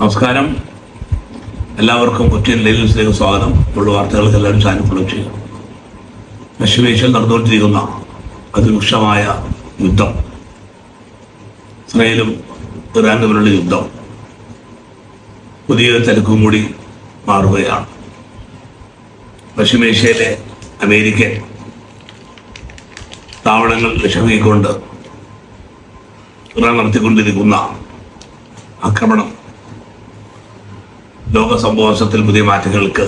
നമസ്കാരം. എല്ലാവർക്കും കൊച്ചിൻ ന്യൂസിലേക്ക് സ്വാഗതം. ഉള്ള വാർത്തകൾക്ക് എല്ലാവരും ചാനൽ ഫോളോ ചെയ്യുക. പശ്ചിമേഷ്യയിൽ നടന്നുകൊണ്ടിരിക്കുന്ന അതിരൂക്ഷമായ യുദ്ധം. ഇസ്രയേലും ഇറാൻ തമ്മിലുള്ള യുദ്ധം. പുതിയ തിരക്കും കൂടി മാറുകയാണ്. പശ്ചിമേഷ്യയിലെ അമേരിക്കൻ താവളങ്ങൾ ലക്ഷ്യമാക്കിക്കൊണ്ട് ഇറാൻ നടത്തിക്കൊണ്ടിരിക്കുന്ന ആക്രമണം ലോക സംഭവത്തിൽ പുതിയ മാറ്റങ്ങൾക്ക്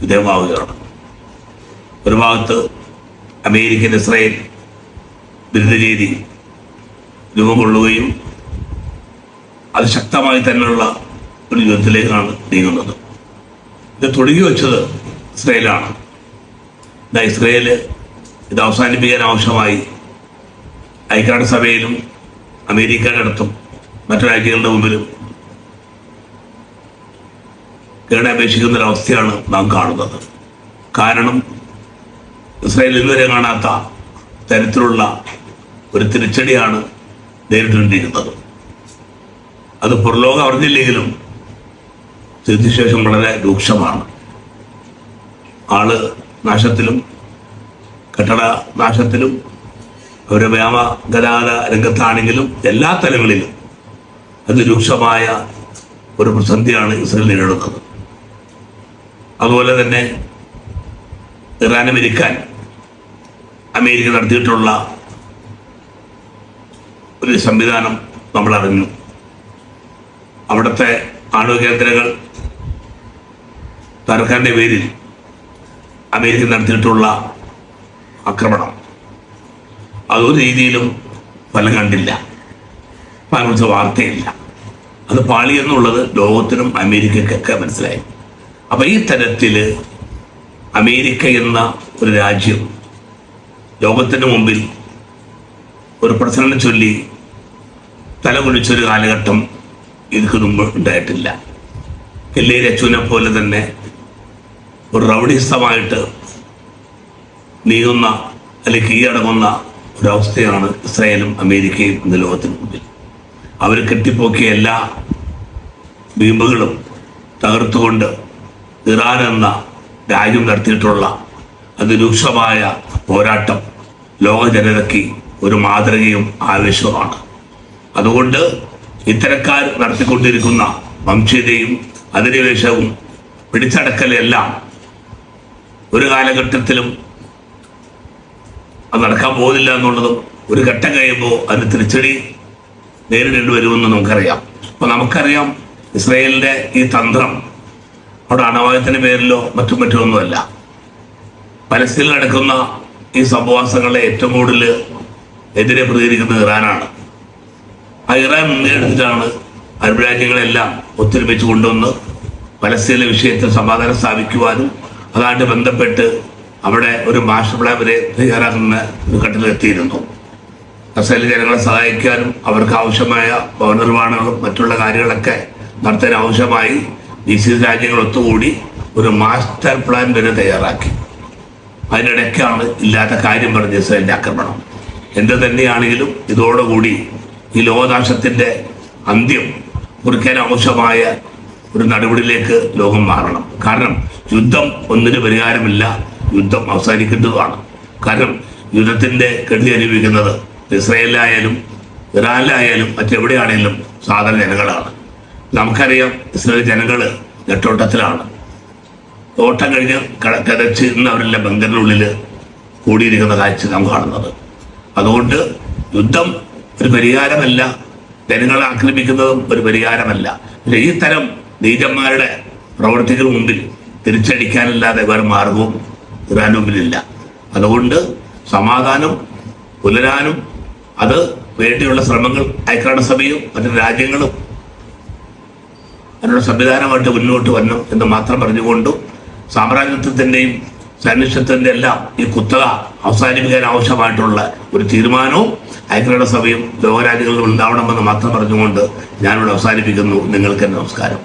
വിധേയമാവുകയാണ്. ഒരു ഭാഗത്ത് അമേരിക്കൻ ഇസ്രായേൽ ബിരുദരീതി രൂപം കൊള്ളുകയും അത് ശക്തമായി തന്നെയുള്ള ഒരു യുദ്ധത്തിലേക്കാണ് നീങ്ങുന്നത്. ഇത് തുടങ്ങി വെച്ചത് ഇസ്രയേലാണ്. ഇതാ ഇസ്രയേൽ ഇത് അവസാനിപ്പിക്കാൻ ആവശ്യമായി ഐക്യരാഷ്ട്രസഭയിലും അമേരിക്കയുടെ അടുത്തും മറ്റു രാജ്യങ്ങളുടെ മുമ്പിലും കേടപേക്ഷിക്കുന്ന ഒരവസ്ഥയാണ് നാം കാണുന്നത്. കാരണം ഇസ്രായേൽ ഇന്നുവരെ കാണാത്ത തരത്തിലുള്ള ഒരു തിരിച്ചടിയാണ് നേരിട്ടുകൊണ്ടിരിക്കുന്നത് അത് പുറലോകം അറിഞ്ഞില്ലെങ്കിലും സ്ഥിതിശേഷം വളരെ രൂക്ഷമാണ്. ആൾ നാശത്തിലും കെട്ടട നാശത്തിലും അവരുടെ വ്യാമ ഗതാഗത രംഗത്താണെങ്കിലും എല്ലാ തലങ്ങളിലും അത് രൂക്ഷമായ ഒരു പ്രതിസന്ധിയാണ് ഇസ്രയേൽ നേരിടുന്നത്. അതുപോലെ തന്നെ ഇറാനെ അമേരിക്കൻ അമേരിക്ക നടത്തിയിട്ടുള്ള ഒരു സംവിധാനം നമ്മൾ അറിഞ്ഞു അവിടുത്തെ ആണവ കേന്ദ്രങ്ങൾ തകർക്കാന്റെ പേരിൽ അമേരിക്ക നടത്തിയിട്ടുള്ള ആക്രമണം. അതൊരു രീതിയിലും ഫലം കണ്ടില്ല. അതിനെക്കുറിച്ച് വാർത്തയില്ല. അത് പാളി എന്നുള്ളത് ലോകത്തിനും അമേരിക്കയ്ക്കൊക്കെ മനസ്സിലായി. അപ്പൊ ഈ തരത്തിൽ അമേരിക്ക എന്ന ഒരു രാജ്യം ലോകത്തിന് മുമ്പിൽ ഒരു പ്രസിഡന്റ് ചൊല്ലി തലകുലിച്ചൊരു കാലഘട്ടം ഇതിക്ക് മുമ്പ് ഉണ്ടായിട്ടില്ല. കെല്ലേരി അച്ചുവിനെ പോലെ തന്നെ ഒരു റൗഡിസമായിട്ട് നീങ്ങുന്ന അല്ലെങ്കിൽ കീഴടങ്ങുന്ന ഒരവസ്ഥയാണ് ഇസ്രായേലും അമേരിക്കയും ഇന്ന് ലോകത്തിന് മുമ്പിൽ. അവർ കെട്ടിപ്പോക്കിയ എല്ലാ ബീമ്പുകളും തകർത്തുകൊണ്ട് ഇറാൻ എന്ന രാജ്യം നടത്തിയിട്ടുള്ള അതിരൂക്ഷമായ പോരാട്ടം ലോക ജനതയ്ക്ക് ഒരു മാതൃകയും ആവേശവുമാണ്. അതുകൊണ്ട് ഇത്തരക്കാർ നടത്തിക്കൊണ്ടിരിക്കുന്ന വംശീയതയും അധിനിവേശവും പിടിച്ചടക്കലെല്ലാം ഒരു കാലഘട്ടത്തിലും അത് നടക്കാൻ പോകുന്നില്ല എന്നുള്ളതും ഒരു ഘട്ടം കഴിയുമ്പോൾ അതിന് തിരിച്ചടി നേരിടേണ്ടി വരുമെന്ന് നമുക്കറിയാം. അപ്പോൾ നമുക്കറിയാം ഇസ്രയേലിന്റെ ഈ തന്ത്രം അവിടെ അണവായത്തിന്റെ പേരിലോ മറ്റും മറ്റൊന്നുമല്ല പലസ്തീനിൽ നടക്കുന്ന ഈ സംഭവാസങ്ങളെ ഏറ്റവും കൂടുതൽ എതിരെ പ്രതികരിക്കുന്നത് ഇറാനാണ്. ആ ഇറാൻ മുൻകൈയെടുത്തിട്ടാണ് അറബ് രാജ്യങ്ങളെല്ലാം ഒത്തൊരുമിച്ച് കൊണ്ടുവന്ന് പലസ്തീനിലെ വിഷയത്തിൽ സമാധാനം സ്ഥാപിക്കുവാനും അതായിട്ട് ബന്ധപ്പെട്ട് അവിടെ ഒരു മാസ്റ്റർ പ്ലാൻ വരെ തയ്യാറാക്കുന്ന ഒരു ഘട്ടത്തിലെത്തിയിരുന്നു. അസൈലി ജനങ്ങളെ സഹായിക്കാനും അവർക്ക് ആവശ്യമായ ഭവന നിർമ്മാണങ്ങളും മറ്റുള്ള കാര്യങ്ങളൊക്കെ നടത്താൻ ആവശ്യമായി ജി സി രാജ്യങ്ങൾ ഒത്തുകൂടി ഒരു മാസ്റ്റർ പ്ലാൻ വരെ തയ്യാറാക്കി. അതിനിടയ്ക്കാണ് ഇല്ലാത്ത കാര്യം പറഞ്ഞ ഇസ്രായേലിന്റെ ആക്രമണം. എന്ത് തന്നെയാണെങ്കിലും ഇതോടുകൂടി ഈ ലോകനാശത്തിന്റെ അന്ത്യം കുറിക്കാൻ ആവശ്യമായ ഒരു നടപടിയിലേക്ക് ലോകം മാറണം. കാരണം യുദ്ധം ഒന്നിന് പരിഹാരമില്ല യുദ്ധം അവസാനിക്കേണ്ടതാണ് കാരണം യുദ്ധത്തിന്റെ കെടുതി അനുഭവിക്കുന്നത് ഇസ്രയേലിലായാലും ഇറാനിലായാലും മറ്റെവിടെയാണെങ്കിലും സാധാരണ ജനങ്ങളാണ്. നമുക്കറിയാം ഇസ്രായേൽ ജനങ്ങൾ നെട്ടോട്ടത്തിലാണ്. ഓട്ടം കഴിഞ്ഞ് കിടച്ച് ഇന്ന് അവരുടെ ബങ്കറിനുള്ളിൽ കൂടിയിരിക്കുന്ന കാഴ്ച നാം കാണുന്നത്. അതുകൊണ്ട് യുദ്ധം ഒരു പരിഹാരമല്ല ജനങ്ങളെ ആക്രമിക്കുന്നതും ഒരു പരിഹാരമല്ല. പക്ഷെ ഈ തരം നീചന്മാരുടെ പ്രവർത്തികൾ മുമ്പിൽ തിരിച്ചടിക്കാനല്ലാതെ വേറെ മാർഗവും ഇറാൻ മുമ്പിലില്ല. അതുകൊണ്ട് സമാധാനം പുലരാനും അത് വേണ്ടിയുള്ള ശ്രമങ്ങൾ ഐക്യരാഷ്ട്രസഭയും മറ്റു രാജ്യങ്ങളും അതിനുള്ള സംവിധാനമായിട്ട് മുന്നോട്ട് വരണം എന്ന് മാത്രം പറഞ്ഞുകൊണ്ട് സാമ്രാജ്യത്വത്തിന്റെയും സൈനിഷ്ഠത്തിന്റെ എല്ലാം ഈ കുത്തക അവസാനിപ്പിക്കാൻ ആവശ്യമായിട്ടുള്ള ഒരു തീരുമാനവും ഐക്യരാഷ്ട്രസഭയും ലോകരാജ്യങ്ങളിലും ഉണ്ടാവണമെന്ന് മാത്രം പറഞ്ഞുകൊണ്ട് ഞാനിവിടെ അവസാനിപ്പിക്കുന്നു. നിങ്ങൾക്ക് നമസ്കാരം.